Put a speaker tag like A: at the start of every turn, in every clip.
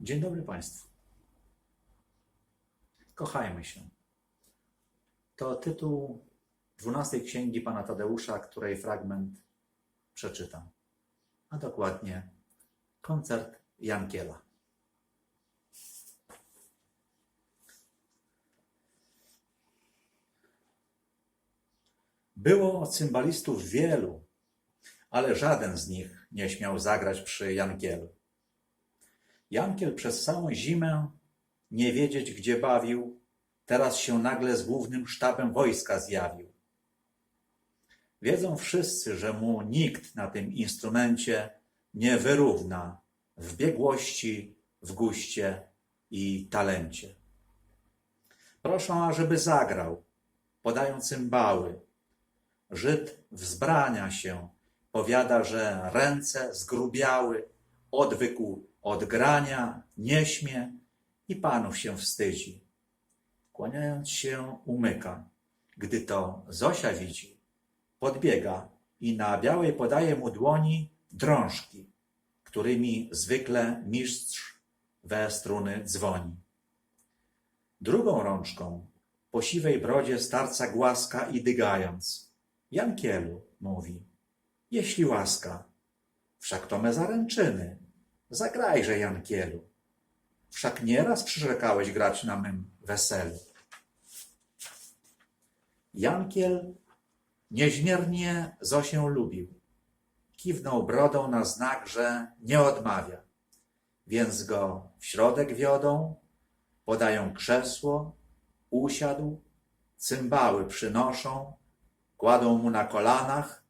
A: Dzień dobry Państwu. Kochajmy się. To tytuł 12 księgi pana Tadeusza, której fragment przeczytam. A dokładnie koncert Jankiela. Było cymbalistów wielu, ale żaden z nich nie śmiał zagrać przy Jankielu. Jankiel przez całą zimę nie wiedzieć, gdzie bawił, teraz się nagle z głównym sztabem wojska zjawił. Wiedzą wszyscy, że mu nikt na tym instrumencie nie wyrówna w biegłości, w guście i talencie. Proszą, ażeby zagrał, podają cymbały. Żyd wzbrania się, powiada, że ręce zgrubiały, odwykł od grania, nie śmie i panów się wstydzi. Kłaniając się umyka. Gdy to Zosia widzi, podbiega i na białej podaje mu dłoni drążki, którymi zwykle mistrz we struny dzwoni. Drugą rączką po siwej brodzie starca głaska i dygając. Jankielu, mówi, jeśli łaska, wszak to me zaręczyny, zagrajże Jankielu. Wszak nieraz przyrzekałeś grać na mym weselu. Jankiel niezmiernie Zosię lubił. Kiwnął brodą na znak, że nie odmawia. Więc go w środek wiodą, podają krzesło, usiadł, cymbały przynoszą, kładą mu na kolanach,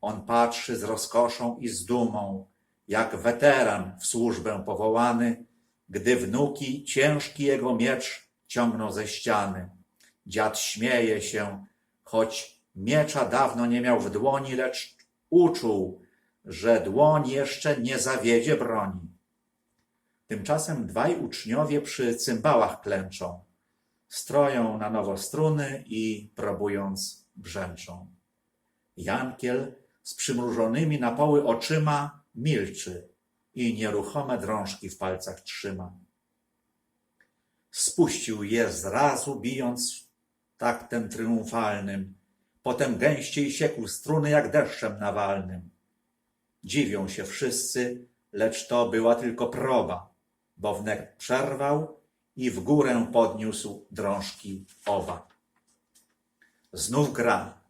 A: on patrzy z rozkoszą i z dumą, jak weteran w służbę powołany, gdy wnuki ciężki jego miecz ciągną ze ściany. Dziad śmieje się, choć miecza dawno nie miał w dłoni, lecz uczuł, że dłoń jeszcze nie zawiedzie broni. Tymczasem dwaj uczniowie przy cymbałach klęczą, stroją na nowo struny i próbując brzęczą. Jankiel z przymrużonymi na poły oczyma milczy i nieruchome drążki w palcach trzyma. Spuścił je zrazu, bijąc taktem triumfalnym, potem gęściej siekł struny jak deszczem nawalnym. Dziwią się wszyscy, lecz to była tylko proba, bo wnet przerwał i w górę podniósł drążki oba. Znów gra.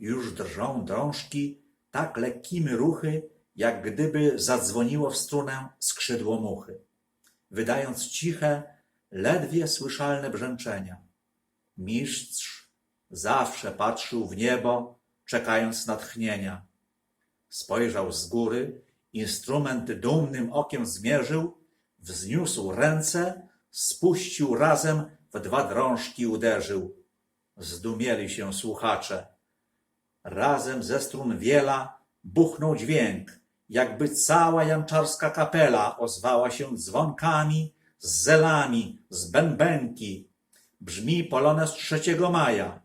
A: Już drżą drążki tak lekkimi ruchy, jak gdyby zadzwoniło w strunę skrzydło muchy, wydając ciche, ledwie słyszalne brzęczenia. Mistrz zawsze patrzył w niebo, czekając natchnienia. Spojrzał z góry, instrument dumnym okiem zmierzył, wzniósł ręce, spuścił razem, w dwa drążki uderzył. Zdumieli się słuchacze. Razem ze strun wiela buchnął dźwięk, jakby cała janczarska kapela ozwała się dzwonkami, z zelami, z bębenki. Brzmi polonez trzeciego maja.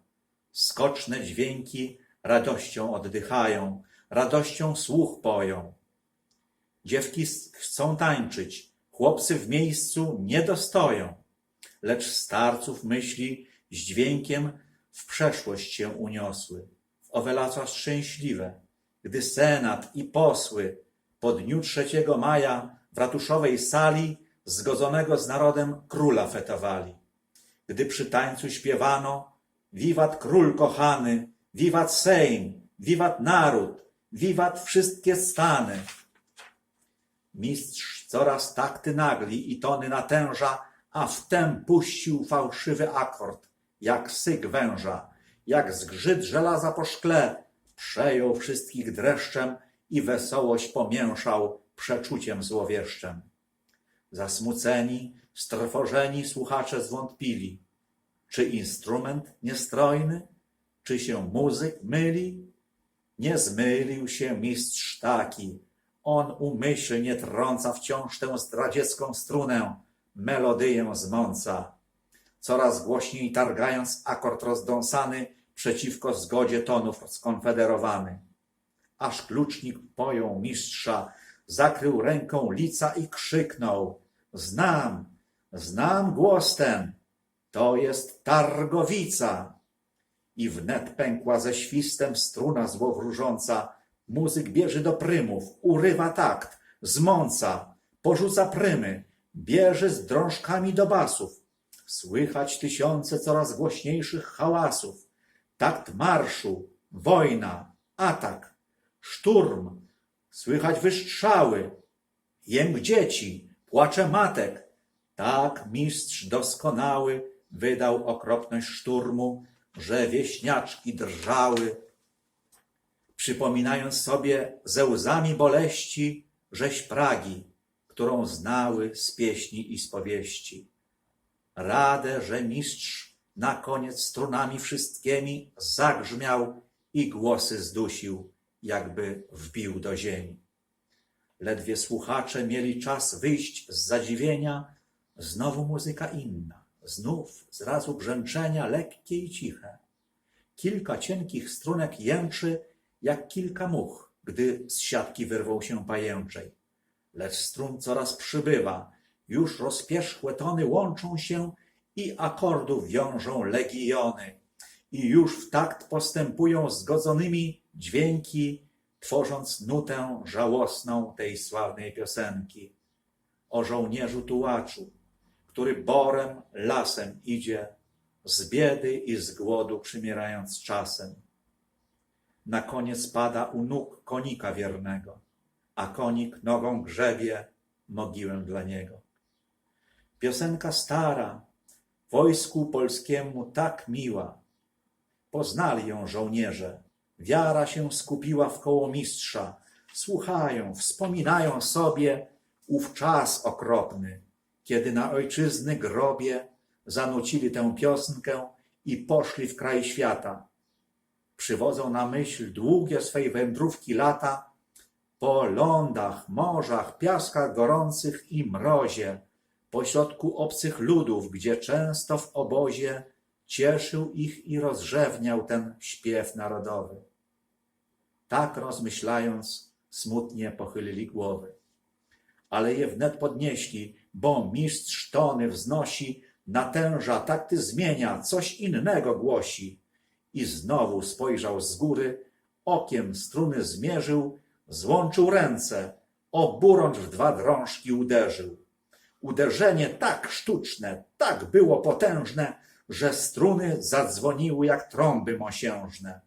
A: Skoczne dźwięki radością oddychają, radością słuch poją. Dziewki chcą tańczyć, chłopcy w miejscu nie dostoją, lecz starców myśli z dźwiękiem w przeszłość się uniosły, w owe lata szczęśliwe, gdy senat i posły po dniu 3 maja w ratuszowej sali zgodzonego z narodem króla fetowali. Gdy przy tańcu śpiewano wiwat król kochany, wiwat Sejm, wiwat naród, wiwat wszystkie stany. Mistrz coraz takty nagli i tony natęża, a wtem puścił fałszywy akord, jak syk węża, jak zgrzyt żelaza po szkle, przejął wszystkich dreszczem i wesołość pomięszał przeczuciem złowieszczem. Zasmuceni, strwożeni słuchacze zwątpili, czy instrument niestrojny, czy się muzyk myli? Nie zmylił się mistrz taki, on umyślnie trąca wciąż tę zdradziecką strunę, melodyję zmąca. Coraz głośniej targając akord rozdąsany, przeciwko zgodzie tonów skonfederowany. Aż klucznik pojął mistrza, zakrył ręką lica i krzyknął. znam, znam głos ten, to jest targowica. I wnet pękła ze świstem struna złowróżąca, muzyk bierze do prymów, urywa takt, zmąca, porzuca prymy, bierze z drążkami do basów. Słychać tysiące coraz głośniejszych hałasów. Takt marszu, wojna, atak, szturm, słychać wystrzały, jęk dzieci, płacze matek. Tak mistrz doskonały wydał okropność szturmu, że wieśniaczki drżały, przypominając sobie ze łzami boleści rzeź Pragi, którą znały z pieśni i z powieści. Radę, że mistrz na koniec strunami wszystkimi zagrzmiał i głosy zdusił, jakby wbił do ziemi. Ledwie słuchacze mieli czas wyjść z zadziwienia, znowu muzyka inna, znów zrazu brzęczenia lekkie i ciche. Kilka cienkich strunek jęczy, jak kilka much, gdy z siatki wyrwał się pajęczej. Lecz strun coraz przybywa, już rozpierzchłe tony łączą się i akordów wiążą legiony. I już w takt postępują zgodzonymi dźwięki, tworząc nutę żałosną tej sławnej piosenki. O żołnierzu tułaczu, który borem, lasem idzie, z biedy i z głodu przymierając czasem. Na koniec pada u nóg konika wiernego, a konik nogą grzebie mogiłę dla niego. Piosenka stara, wojsku polskiemu tak miła. Poznali ją żołnierze, wiara się skupiła w koło mistrza. Słuchają, wspominają sobie ów czas okropny, kiedy na ojczyzny grobie zanucili tę piosenkę i poszli w kraj świata. Przywodzą na myśl długie swej wędrówki lata po lądach, morzach, piaskach gorących i mrozie, pośrodku obcych ludów, gdzie często w obozie cieszył ich i rozrzewniał ten śpiew narodowy. Tak rozmyślając, smutnie pochylili głowy. Ale je wnet podnieśli, bo mistrz tony wznosi, natęża, takty zmienia, coś innego głosi. I znowu spojrzał z góry, okiem struny zmierzył, złączył ręce, oburącz w dwa drążki uderzył. Uderzenie tak sztuczne, tak było potężne, że struny zadzwoniły jak trąby mosiężne.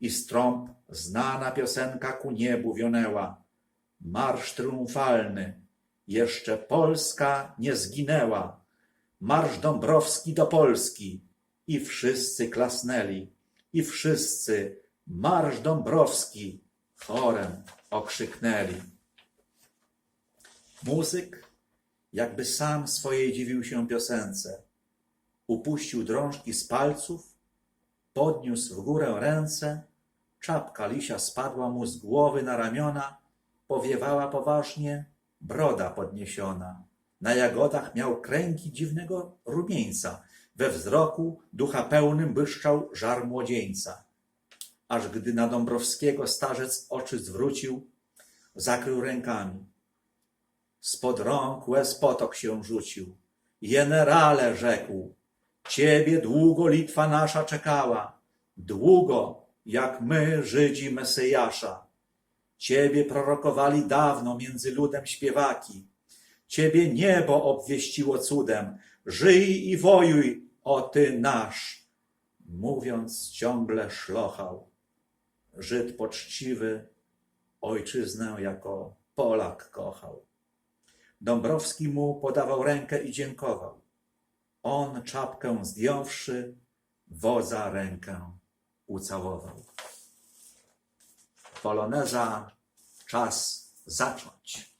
A: I z trąb znana piosenka ku niebu wionęła. Marsz triumfalny, jeszcze Polska nie zginęła. Marsz Dąbrowski do Polski. I wszyscy klasnęli, i wszyscy Marsz Dąbrowski chorem okrzyknęli. Muzyk jakby sam swojej dziwił się piosence. Upuścił drążki z palców, podniósł w górę ręce, czapka lisia spadła mu z głowy na ramiona, powiewała poważnie, broda podniesiona. Na jagodach miał kręgi dziwnego rumieńca, we wzroku ducha pełnym błyszczał żar młodzieńca. Aż gdy na Dąbrowskiego starzec oczy zwrócił, zakrył rękami. Spod rąk łez potok się rzucił. Generale, rzekł, ciebie długo Litwa nasza czekała, długo, jak my, Żydzi Mesjasza. Ciebie prorokowali dawno między ludem śpiewaki. Ciebie niebo obwieściło cudem. Żyj i wojuj, o ty nasz. Mówiąc ciągle szlochał. Żyd poczciwy ojczyznę jako Polak kochał. Dąbrowski mu podawał rękę i dziękował. On czapkę zdjąwszy, wodza rękę ucałował. Poloneza, czas zacząć.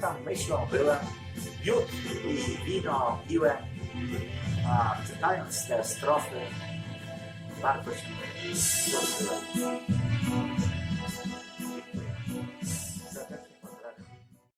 A: Sam myślą byłem, miód i wino piłem, a czytając te strofy, wartość mi zobaczyłem.